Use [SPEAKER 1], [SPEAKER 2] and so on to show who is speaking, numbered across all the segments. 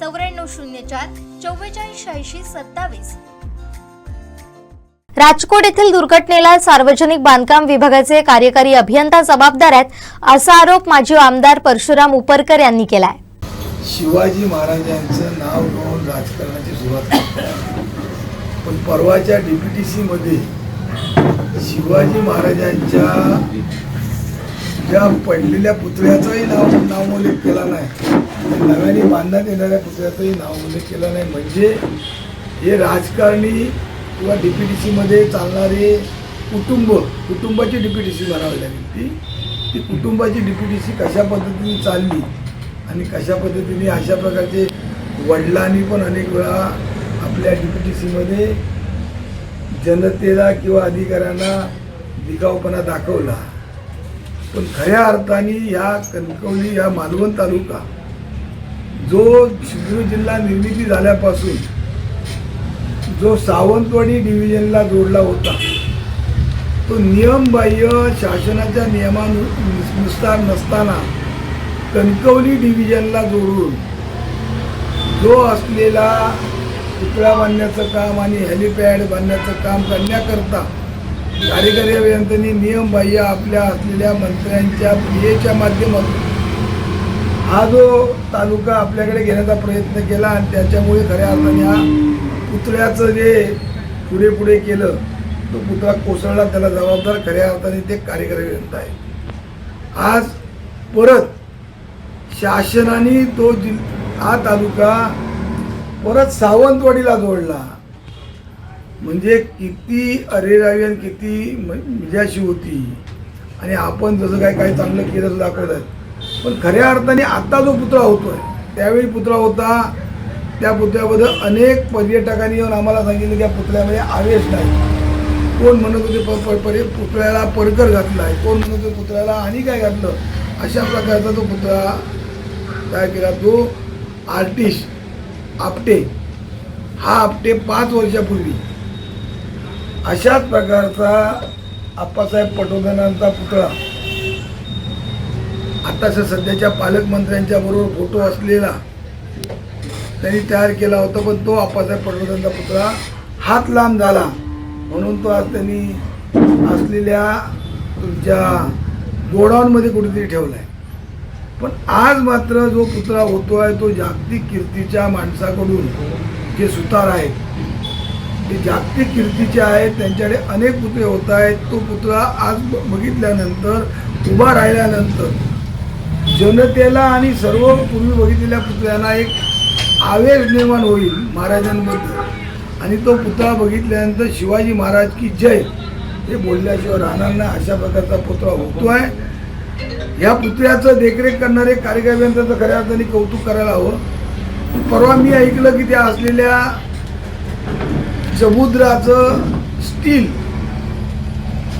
[SPEAKER 1] चौऱ्याण्णव शून्य चार चव्वेचाळीस शहाऐंशी सत्तावीस.
[SPEAKER 2] राजकोट येथील दुर्घटनेला सार्वजनिक बांधकाम विभागाचे कार्यकारी अभियंता जबाबदार आहेत असा आरोप माजी आमदार परशुराम उपरकर यांनी केलाय.
[SPEAKER 3] शिवाजी महाराजांचं नाव घेऊन राजकारणाची सुरुवात पण परवाच्या डी पी टी सीमध्ये शिवाजी महाराजांच्या ज्या पडलेल्या पुतळ्याचाही नाव नावोल्लेख केला नाही. नव्याने मानण्यात येणाऱ्या दुसऱ्याचंही नाव उल्लेख केला नाही. म्हणजे हे राजकारणी किंवा डी पी टी सीमध्ये चालणारे कुटुंब कुटुंबाची डी पी टी सी म्हणावी लागेल ती. ती कुटुंबाची डी पी टी सी कशा पद्धतीने चालली आणि कशा पद्धतीने अशा प्रकारचे वडिलांनी पण अनेक वेळा आपल्या डी पी टी सीमध्ये जनतेला किंवा अधिकाऱ्यांना दिगावपणा दाखवला. पण खऱ्या अर्थाने ह्या कणकवली ह्या मालवण तालुका जो सिंधुदुर्ग जिल्हा निर्मिती झाल्यापासून जो सावंतवाडी डिव्हिजनला जोडला होता तो नियमबाह्य शासनाच्या नियमानुसार नसताना कणकवली डिव्हिजनला जोडून जो असलेला पुतळा बांधण्याचं काम आणि हेलिपॅड बांधण्याचं काम करण्याकरता कार्यकारी अभियंत्यांनी नियमबाह्य आपल्या असलेल्या मंत्र्यांच्या पीएच्या माध्यमातून हा जो तालुका आपल्याकडे घेण्याचा प्रयत्न केला आणि त्याच्यामुळे खऱ्या अर्थाने हा पुतळ्याचं जे पुढे पुढे केलं तो पुतळा कोसळला त्याला जबाबदार खऱ्या अर्थाने ते कार्यकारी अभियंता आहे आज परत शासनाने तो जिल हा तालुका परत सावंतवाडीला जोडला. म्हणजे किती अरेरावी आणि किती मजाशी होती. आणि आपण जसं काय काय चांगलं केलं दाखवत आहेत पण खऱ्या अर्थाने आत्ता जो पुतळा होतोय त्यावेळी पुतळा होता त्या पुतळ्याबद्दल अनेक पर्यटकांनी येऊन आम्हाला सांगितलं की या पुतळ्यामध्ये आवेश नाही. कोण म्हणत होते प- प- परे पुतळ्याला पडकर घातला आहे कोण म्हणत होते पुतळ्याला आणि काय घातलं अशा प्रकारचा तो पुतळा काय केला. तो आर्टिस्ट आपटे हा आपटे पाच वर्षापूर्वी. अशाच प्रकारचा आप्पासाहेब पटोदनांचा पुतळा आताच्या सध्याच्या पालकमंत्र्यांच्या बरोबर फोटो असलेला त्यांनी तयार केला होता पण तो आप्पासाहेब पटवर्धनचा पुतळा हात लांब झाला. म्हणून तो आज त्यांनी असलेल्या तुमच्या गोडाऊनमध्ये कुठेतरी ठेवला आहे पण आज मात्र जो पुतळा आहे तो जागतिक कीर्तीच्या माणसाकडून जे सुतार आहेत ते जागतिक कीर्तीचे आहेत त्यांच्याकडे अनेक पुतळे होत आहेत. तो पुतळा आज ब- बघितल्यानंतर उभा राहिल्यानंतर जनतेला आणि सर्व पूर्वी बघितलेल्या पुतळ्यांना एक आवेश निर्माण होईल महाराजांबद्दल आणि तो पुतळा बघितल्यानंतर शिवाजी महाराज की जय हे बोलल्याशिवाय राहणार नाही अशा प्रकारचा पुतळा होतो आहे या पुतळ्याचं देखरेख करणारे कार्यकारी खऱ्या अर्थाने कौतुक करायला हवं. परवा मी ऐकलं की त्या असलेल्या समुद्राचं स्टील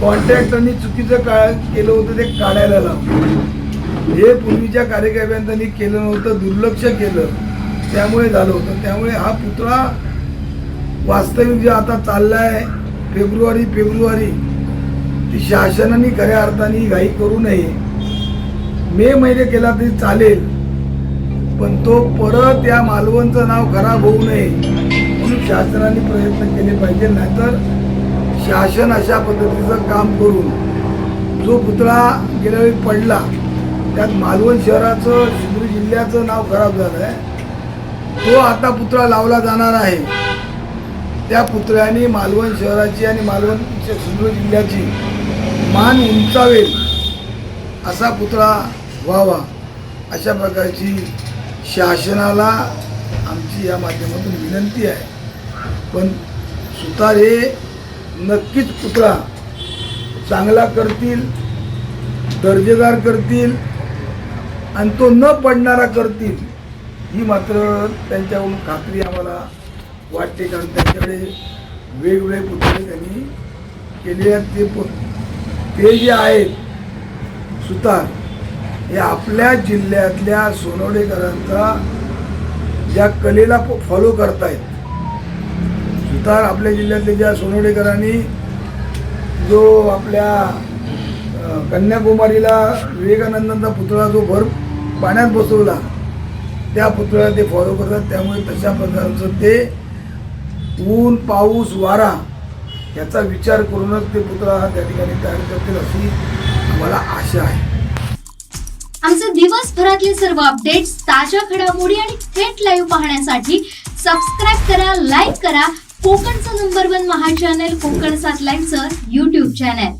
[SPEAKER 3] कॉन्ट्रॅक्टरनी चुकीचं का केलं होतं ते काढायला लावलं. हे पूर्वीच्या कार्यकर्त्यांनी केलं नव्हतं दुर्लक्ष केलं. त्यामुळे झालं होतं. त्यामुळे हा पुतळा वास्तविक जे आता चालला आहे फेब्रुवारी फेब्रुवारी ती शासनाने खऱ्या अर्थाने घाई करू नये. मे महिने केला तरी चालेल पण तो परत या मालवणचं नाव खराब होऊ नये म्हणून शासनाने प्रयत्न केले पाहिजे. नाहीतर शासन अशा पद्धतीचं काम करून जो पुतळा गेल्या वेळी पडला त्यात मालवण शहराचं सिंधुदुर्ग जिल्ह्याचं नाव खराब झालं आहे. तो आता पुतळा लावला जाणार आहे. त्या पुतळ्याने मालवण शहराची आणि मालवण सिंधुदुर्ग जिल्ह्याची मान उंचावेल असा पुतळा व्हावा अशा प्रकारची शासनाला आमची या माध्यमातून विनंती आहे. पण सुतार हे नक्कीच पुतळा चांगला करतील दर्जेदार करतील आणि तो न पडणारा करतील ही मात्र त्यांच्याकडून खात्री आम्हाला वाटते कारण त्यांच्याकडे वेगवेगळे पुतळे त्यांनी केले आहेत. ते ते जे आहेत सुतार हे आपल्या जिल्ह्यातल्या सोनवडेकरांचा ज्या कलेला फॉलो करतायत. सुतार आपल्या जिल्ह्यातल्या ज्या सोनवडेकरांनी जो आपल्या कन्याकुमारीला विवेकानंदांचा पुतळा जो भर पाण्यात बसवला त्या पुतळ्याला ते फॉलो करतात. त्यामुळे तशा प्रकारचं ते ऊन पाऊस वारा याचा विचार करूनच ते पुतळा त्या ठिकाणी तयार करतील अशी आम्हाला आशा आहे.
[SPEAKER 1] आमचे दिवसभरातले सर्व अपडेट्स ताज्या घडामोडी आणि थेट लाईव्ह पाहण्यासाठी सबस्क्राईब करा लाईक करा. कोकणचं नंबर वन महा चॅनल कोकण सात लाईनचं युट्यूब चॅनल